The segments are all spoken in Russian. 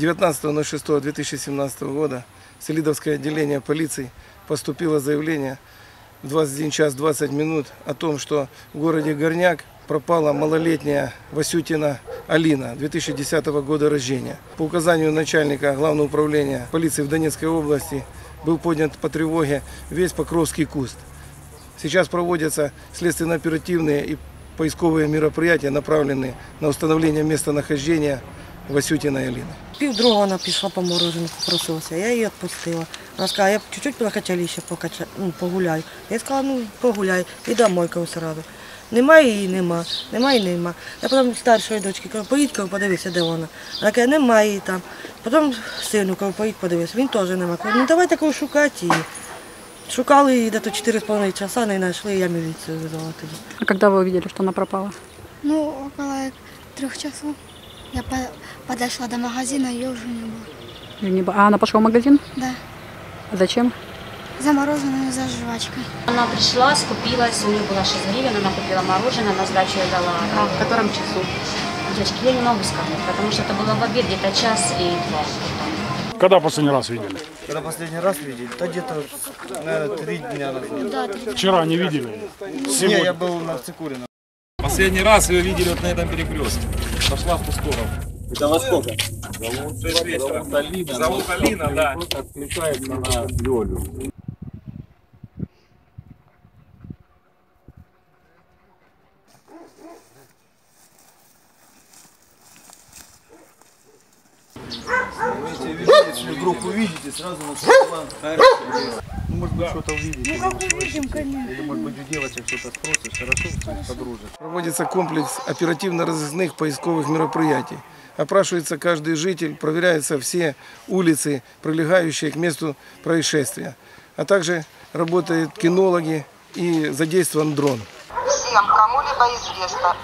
19.06.2017 года в Селидовское отделение полиции поступило заявление в 21 час 20 минут о том, что в городе Горняк пропала малолетняя Васютина Алина 2010 года рождения. По указанию начальника Главного управления полиции в Донецкой области был поднят по тревоге весь Покровский куст. Сейчас проводятся следственно-оперативные и поисковые мероприятия, направленные на установление местонахождения Васютиной Алины. Пів другого вона пішла по морожену, попросилася, я її відпустила. Вона сказала, я чуть-чуть на качаліще покача, ну, погуляю. Я сказала, ну погуляй, і домой кажу сразу. Нема її, нема, нема і нема. Я потім старшої дочки кажу, поїдь, кажу, подивися, де вона. Вона каже, немає її там. Потім сину кажу, поїдь, подивися, він теж нема. Кажу, ну давайте кажу, шукати її. Шукали її десь 4,5 часа, не знайшли, я міліцію визвала тоді. А когда вы увидели, что она пропала? Ну, около трех часов я по- подошла до магазина, ее уже не было. Не бо- А она пошла в магазин? Да, Зачем? замороженную за жвачкой. Она пришла, скупилась, у нее было 6 гривен, она купила мороженое, на сдачу я дала. А в котором часу? Девочки, я не могу сказать, потому что это было в обед, где-то час и два. Когда последний раз видели? Когда последний раз видели? Да где-то, наверное, три дня назад. Да, три Вчера не видели? Не, Сегодня? я был на Цикурино. Последний раз ее видели вот на этом перекрестке. Пошла в ту сторону. Это во сколько? Вечера. Алина. Да. Просто откликается на Лёлю. Если вдруг увидите, сразу на. Ну, может быть, что-то увидите. Или, может быть, у девочек что-то спросишь, хорошо, подружишь. Проводится комплекс оперативно-розыскных поисковых мероприятий. Опрашивается каждый житель, проверяются все улицы, прилегающие к месту происшествия. А также работают кинологи и задействован дрон. Всем, кому-либо известно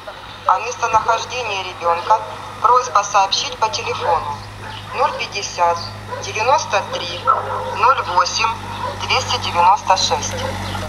о местонахождении ребенка, просьба сообщить по телефону 050 93 08 296.